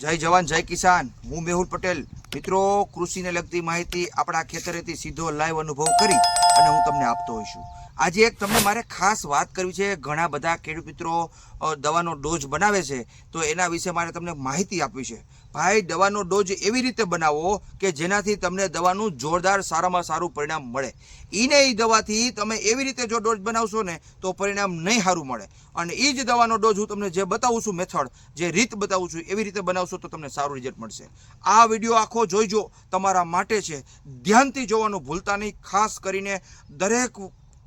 જય જવાન, જય કિસાન. હું મેહુલ પટેલ. મિત્રો, કૃષિને લગતી માહિતી આપણા ખેતરેથી સીધો લાઈવ અનુભવ કરી. અને હું તમને આપતો હોઈશું આજે એક તમને મારે ખાસ વાત કરવી છે. ઘણા બધા ખેડૂત મિત્રો દવાનો ડોઝ બનાવે છે, તો એના વિશે મારે તમને માહિતી આપવી છે. ભાઈ, દવાનો ડોઝ એવી રીતે બનાવો કે જેનાથી તમને દવાનું જોરદાર સારામાં સારું પરિણામ મળે. એને એ દવાથી તમે એવી રીતે જો ડોઝ બનાવશો ને, તો પરિણામ નહીં સારું મળે. અને એ જ દવાનો ડોઝ હું તમને જે બતાવું છું મેથડ, જે રીત બતાવું છું, એવી રીતે બનાવશો તો તમને સારું રિઝલ્ટ મળશે. આ વીડિયો આખો જોઈજો. તમારા માટે છે. ધ્યાનથી જોવાનું ભૂલતા નહીં. ખાસ કરીને દરેક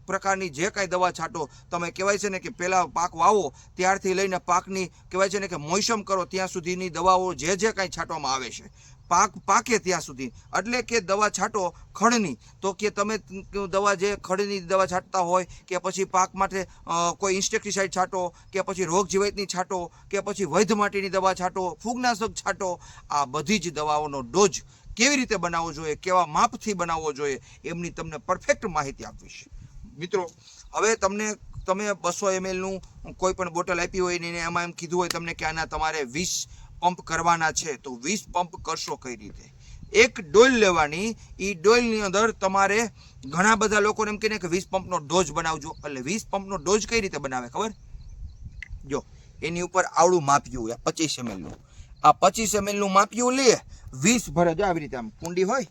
પ્રકારની જે કાંઈ દવા છાંટો, તમે કહેવાય છે ને કે પહેલાં પાક વાવો, ત્યારથી લઈને પાકની, કહેવાય છે ને કે મોસમ કરો, ત્યાં સુધીની દવાઓ જે જે કાંઈ છાંટવામાં આવે છે. પાક પાકે ત્યાં સુધી. એટલે કે દવા છાંટો ખડની. તો કે તમે દવા જે ખડની દવા છાંટતા હોય, કે પછી પાક માટે કોઈ ઇન્સેક્ટિસાઇડ છાંટો, કે પછી રોગ જીવાતની છાંટો, કે પછી વૈધ માટીની દવા છાંટો, ફૂગનાશક છાંટો, આ બધી જ દવાઓનો ડોઝ કેવી રીતે બનાવવો જોઈએ, કેવા માપથી બનાવવો જોઈએ, એમની તમને પરફેક્ટ માહિતી આપીશ મિત્રો, હવે તમને, તમે બસો એમએલનું કોઈ પણ બોટલ આપી હોય ને એમાં એમ કીધું હોય તમને કે આના તમારે વીસ પંપ કરવાના છે, તો વીસ પંપ કરશો કઈ રીતે? એક ડોલ લેવાની એ ડોલની અંદર તમારે ઘણા બધા લોકોને એમ કહીને કે વીસ પંપનો ડોઝ બનાવજો. એટલે વીસ પંપનો ડોઝ કઈ રીતે બનાવે ખબર? જો, એની ઉપર આવડું માપ્યું જોયું પચીસ એમએલનું આ પચીસ એમએલનું માપ્યું લે, વીસ ભરે જો આવી રીતે આમ કુંડી હોય.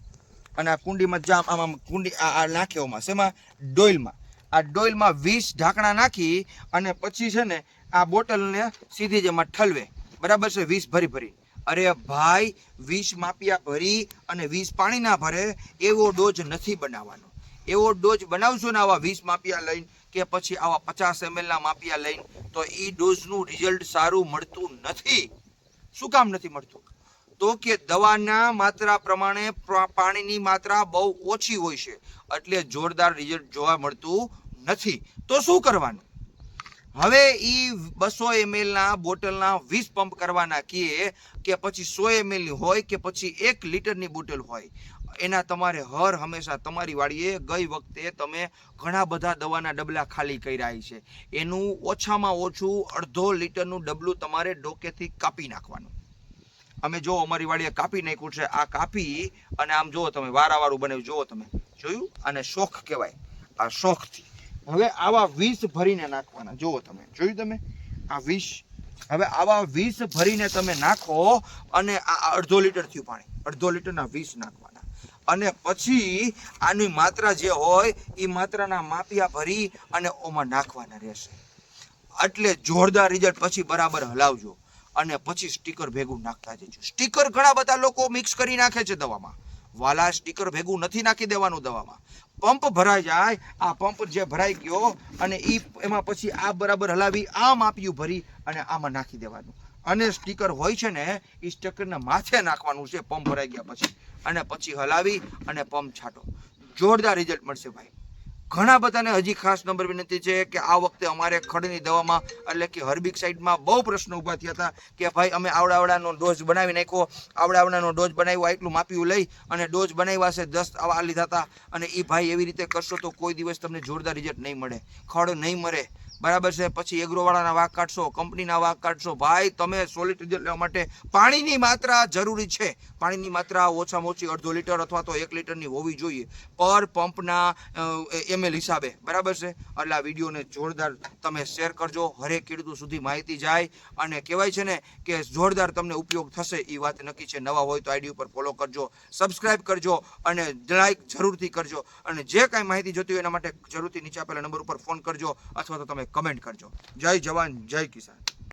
અને આ કુંડીમાં જામ આમ આમ કુંડી આ નાખ્યોમાં શેમાં? ડોઇલમાં. આ ડોઇલમાં વીસ ઢાંકણા નાખી અને પછી છે ને આ બોટલને સીધી જ એમાં ઠલવે. બરાબર છે? વીસ ભરી ભરી. અરે ભાઈ, વીસ માપિયા ભરી અને વીસ પાણી ના ભરે, એવો ડોઝ નથી બનાવવાનો. એવો ડોઝ બનાવશો ને આવા વીસ માપિયા લઈને કે પછી આવા પચાસ એમએલના માપિયા લઈને, તો એ ડોઝનું રિઝલ્ટ સારું મળતું નથી. શું કામ નથી મળતું? તો કે દવાના માત્રા પ્રમાણે પાણીની માત્રા બહુ ઓછી હોય છે. એટલે જોરદાર રિઝલ્ટ જોવા મળતું નથી. તો શું કરવાનું? હવે એ બસો એમએલના બોટલના વીસ પંપ કરવાના કીએ કે પછી સો એમએલની હોય કે પછી એક લીટરની બોટલ હોય. એના તમારે હર હંમેશા તમારી વાડીએ ગઈ વખતે તમે ઘણા બધા દવાના ડબલા ખાલી કર્યા છે એનું ઓછામાં ઓછું અડધો લીટરનું ડબલું તમારે ડોકેથી કાપી નાખવાનું. અમે જો અમારી વાડીએ કાપી નાખ્યું છે, આ કાપી અને આમ જુઓ તમે વારાવારું બનાવ્યું જુઓ તમે. જોયું? અને શોખ કહેવાય. આ શોખથી. હવે આવા વીસ ભરીને નાખવાના. જુઓ તમે. જોયું તમે? આ વીસ હવે આવા વીસ ભરીને તમે નાખો અને આ અડધો લીટર થયું પાણી અડધો લીટરના વીસ નાખવાના. અને પછી આની માત્રા જે હોય એ માત્રાના માપિયા ભરી અને ઓમાં નાખવાના રહેશે. એટલે જોરદાર રિઝલ્ટ પછી બરાબર હલાવજો. અને પછી સ્ટીકર ભેગું નાખતા જજો. સ્ટીકર ઘણા બધા લોકો મિક્સ કરી નાખે છે દવામાં. વાલા સ્ટીકર ભેગું નથી નાખી દેવાનું દવામાં. પંપ ભરાઈ જાય, આ પંપ જે ભરાઈ ગયો અને એ એમાં પછી આ બરાબર હલાવી, આ માપિયું ભરી અને આમાં નાખી દેવાનું. અને સ્ટીકર હોય છે ને, એ સ્ટીકરને માથે નાખવાનું છે, પંપ ભરાઈ ગયા પછી. અને પછી હલાવી અને પંપ છાંટો. જોરદાર રિઝલ્ટ મળશે ભાઈ. ઘણા બધાને હજી ખાસ નંબર વિનંતી છે કે આ વખતે અમારે ખડની દવામાં, એટલે કે હર્બિક સાઇડમાં બહુ પ્રશ્નો ઊભા થયા હતા કે ભાઈ અમે આવડાવડાનો ડોઝ બનાવી નાખ્યો. આવડાવડાનો ડોઝ બનાવ્યો એટલું માપ્યું લઈ અને ડોઝ બનાવ્યા છે, દસ આવા લીધા હતા. અને એ ભાઈ એવી રીતે કરશો તો કોઈ દિવસ તમને જોરદાર રિઝલ્ટ નહીં મળે. ખડ નહીં મળે બરાબર છે? પછી એગ્રોવાળાના વાઘ કાઢશો, કંપનીના વાઘ કાઢશો. ભાઈ, તમે સોલિડ રિઝલ્ટ લેવા માટે પાણીની માત્રા જરૂરી છે. પાણીની માત્રા ઓછામાં ઓછી અડધો લીટર અથવા તો એક લીટરની હોવી જોઈએ. પર પંપના એમએલ હિસાબે. બરાબર છે? એટલે આ વિડીયોને જોરદાર તમે શેર કરજો. હરેક ખેડૂતો સુધી માહિતી જાય. અને કહેવાય છે ને કે જોરદાર તમને ઉપયોગ થશે એ વાત નક્કી છે. નવા હોય તો આઈડી ઉપર ફોલો કરજો સબસ્ક્રાઇબ કરજો અને લાઈક જરૂરથી કરજો. અને જે કાંઈ માહિતી જોતી હોય એના માટે જરૂરથી નીચે આપેલા નંબર ઉપર ફોન કરજો અથવા તો તમે કમેન્ટ કરજો. જય જવાન જય કિસાન.